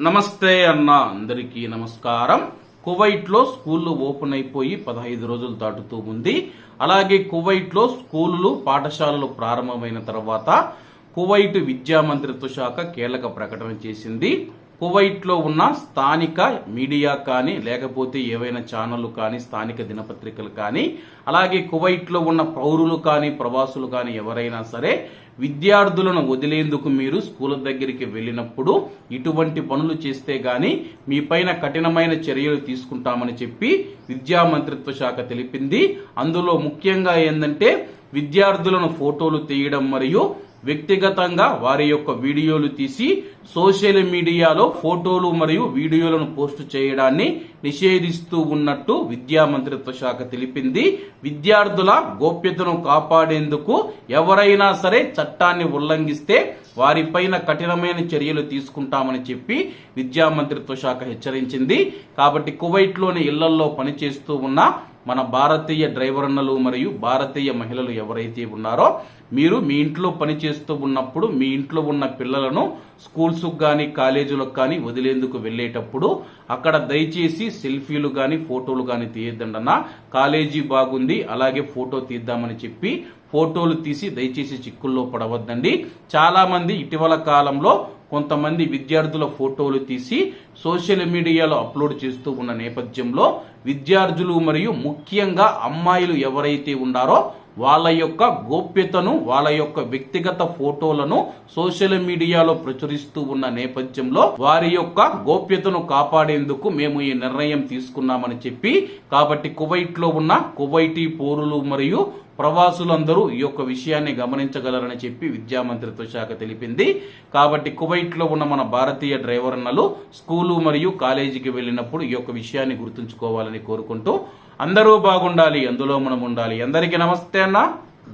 నమస్తే అన్న అందరికీ నమస్కారం. కువైట్లో స్కూళ్ళు ఓపెన్ అయిపోయి పదహైదు రోజులు దాటుతూ ఉంది. అలాగే కువైట్లో స్కూళ్ళు పాఠశాలలు ప్రారంభమైన తర్వాత కువైట్ విద్యా మంత్రిత్వ శాఖ కీలక ప్రకటన చేసింది. కువైట్లో ఉన్న స్థానిక మీడియా కానీ లేకపోతే ఏవైనా ఛానళ్ళు కానీ స్థానిక దినపత్రికలు కానీ అలాగే కువైట్లో ఉన్న పౌరులు కానీ ప్రవాసులు కానీ ఎవరైనా సరే విద్యార్థులను వదిలేందుకు మీరు స్కూల్ దగ్గరికి వెళ్ళినప్పుడు ఇటువంటి పనులు చేస్తే గాని మీ పైన కఠినమైన చర్యలు తీసుకుంటామని చెప్పి విద్యా మంత్రిత్వ శాఖ తెలిపింది. అందులో ముఖ్యంగా ఏంటంటే విద్యార్థులను ఫోటోలు తీయడం మరియు వ్యక్తిగతంగా వారి యొక్క వీడియోలు తీసి సోషల్ మీడియాలో ఫోటోలు మరియు వీడియోలను పోస్ట్ చేయడాన్ని నిషేధిస్తూ ఉన్నట్టు విద్యా మంత్రిత్వ శాఖ తెలిపింది. విద్యార్థుల గోప్యతను కాపాడేందుకు ఎవరైనా సరే చట్టాన్ని ఉల్లంఘిస్తే వారిపైన కఠినమైన చర్యలు తీసుకుంటామని చెప్పి విద్యా మంత్రిత్వ శాఖ హెచ్చరించింది. కాబట్టి కువైట్లోని ఇళ్ళల్లో పనిచేస్తూ ఉన్న మన భారతీయ డ్రైవర్నలు మరియు భారతీయ మహిళలు ఎవరైతే ఉన్నారో మీరు మీ ఇంట్లో పనిచేస్తూ ఉన్నప్పుడు మీ ఇంట్లో ఉన్న పిల్లలను స్కూల్స్కు కానీ కాలేజీలకు కానీ వదిలేందుకు వెళ్ళేటప్పుడు అక్కడ దయచేసి సెల్ఫీలు కానీ ఫోటోలు కానీ తీయద్దండన్నా కాలేజీ బాగుంది అలాగే ఫోటో తీద్దామని చెప్పి ఫోటోలు తీసి దయచేసి చిక్కుల్లో పడవద్దండి. చాలామంది ఇటీవల కాలంలో కొంతమంది విద్యార్థుల ఫోటోలు తీసి సోషల్ మీడియాలో అప్లోడ్ చేస్తూ ఉన్న నేపథ్యంలో విద్యార్థులు మరియు ముఖ్యంగా అమ్మాయిలు ఎవరైతే ఉన్నారో వాళ్ళ యొక్క గోప్యతను వాళ్ళ యొక్క వ్యక్తిగత ఫోటోలను సోషల్ మీడియాలో ప్రచురిస్తూ ఉన్న నేపథ్యంలో వారి యొక్క గోప్యతను కాపాడేందుకు మేము ఈ నిర్ణయం తీసుకున్నామని చెప్పి కాబట్టి కువైట్లో ఉన్న కువైటీ పౌరులు మరియు ప్రవాసులందరూ ఈ యొక్క విషయాన్ని గమనించగలరని చెప్పి విద్యా మంత్రిత్వ శాఖ తెలిపింది. కాబట్టి కువైట్లో ఉన్న మన భారతీయ డ్రైవర్నలు స్కూలు మరియు కాలేజీకి వెళ్ళినప్పుడు ఈ యొక్క విషయాన్ని గుర్తుంచుకోవాలని కోరుకుంటూ అందరూ బాగుండాలి అందులో మనం ఉండాలి. అందరికీ నమస్తే అన్న.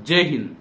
జై హింద్.